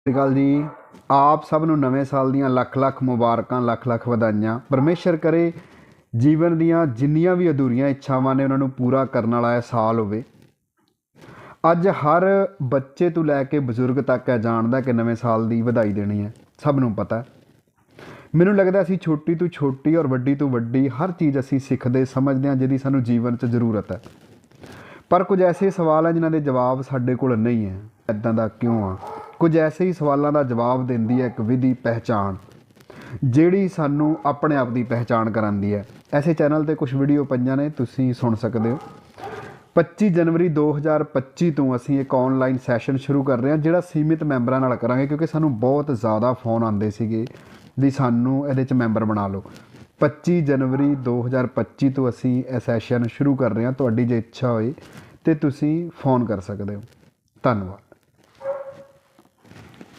ਸਤਿ ਸ਼੍ਰੀ ਅਕਾਲ ਜੀ। ਆਪ ਸਭ ਨੂੰ ਨਵੇਂ ਸਾਲ ਦੀਆਂ ਲੱਖ ਲੱਖ ਮੁਬਾਰਕਾਂ, ਲੱਖ ਲੱਖ ਵਧਾਈਆਂ। ਪਰਮੇਸ਼ਰ ਕਰੇ ਜੀਵਨ ਦੀਆਂ ਜਿੰਨੀਆਂ ਵੀ ਅਧੂਰੀਆਂ ਇੱਛਾਵਾਂ ਨੇ ਉਹਨਾਂ ਨੂੰ ਪੂਰਾ ਕਰਨ ਵਾਲਾ ਇਹ ਸਾਲ ਹੋਵੇ। ਅੱਜ ਹਰ ਬੱਚੇ ਤੋਂ ਲੈ ਕੇ ਬਜ਼ੁਰਗ ਤੱਕ ਇਹ ਜਾਣਦਾ ਕਿ ਨਵੇਂ ਸਾਲ ਦੀ ਵਧਾਈ ਦੇਣੀ ਹੈ। ਸਭ ਨੂੰ ਪਤਾ ਮੈਨੂੰ ਲੱਗਦਾ ਅਸੀਂ ਛੋਟੀ ਤੋਂ ਛੋਟੀ ਔਰ ਵੱਡੀ ਤੋਂ ਵੱਡੀ ਹਰ ਚੀਜ਼ ਅਸੀਂ ਸਿੱਖਦੇ, ਸਮਝਦੇ ਹਾਂ, ਜਿਹਦੀ ਸਾਨੂੰ ਜੀਵਨ 'ਚ ਜ਼ਰੂਰਤ ਹੈ। ਪਰ ਕੁਝ ਐਸੇ ਸਵਾਲ ਹੈ ਜਿਨ੍ਹਾਂ ਦੇ ਜਵਾਬ ਸਾਡੇ ਕੋਲ ਨਹੀਂ ਹੈ। ਇਦਾਂ ਦਾ ਕਿਉਂ ਆ? ਕੁਝ ਐਸੇ ਹੀ ਸਵਾਲਾਂ ਦਾ ਜਵਾਬ ਦਿੰਦੀ ਹੈ ਇੱਕ ਵਿਧੀ ਪਹਿਚਾਣ, ਜਿਹੜੀ ਸਾਨੂੰ ਆਪਣੇ ਆਪ ਦੀ ਪਹਿਚਾਣ ਕਰਾਉਂਦੀ ਹੈ। ਐਸੇ ਚੈਨਲ ਤੇ ਕੁਝ ਵੀਡੀਓ ਪਈਆਂ ਨੇ, ਤੁਸੀਂ ਸੁਣ ਸਕਦੇ ਹੋ। 25 ਜਨਵਰੀ 2025 ਤੋਂ ਅਸੀਂ ਇੱਕ ਆਨਲਾਈਨ ਸੈਸ਼ਨ ਸ਼ੁਰੂ ਕਰ ਰਹੇ ਹਾਂ, ਜਿਹੜਾ ਸੀਮਿਤ ਮੈਂਬਰਾਂ ਨਾਲ ਕਰਾਂਗੇ, ਕਿਉਂਕਿ ਸਾਨੂੰ ਬਹੁਤ ਜ਼ਿਆਦਾ ਫੋਨ ਆਉਂਦੇ ਸੀਗੇ ਵੀ ਸਾਨੂੰ ਇਹਦੇ 'ਚ ਮੈਂਬਰ ਬਣਾ ਲਓ। 25 ਜਨਵਰੀ 2025 ਤੋਂ ਅਸੀਂ ਇਹ ਸੈਸ਼ਨ ਸ਼ੁਰੂ ਕਰ ਰਹੇ ਹਾਂ, ਤੁਹਾਡੀ ਜੇ ਇੱਛਾ ਹੋਏ ਤੇ ਤੁਸੀਂ ਫੋਨ ਕਰ ਸਕਦੇ ਹੋ। ਧੰਨਵਾਦ।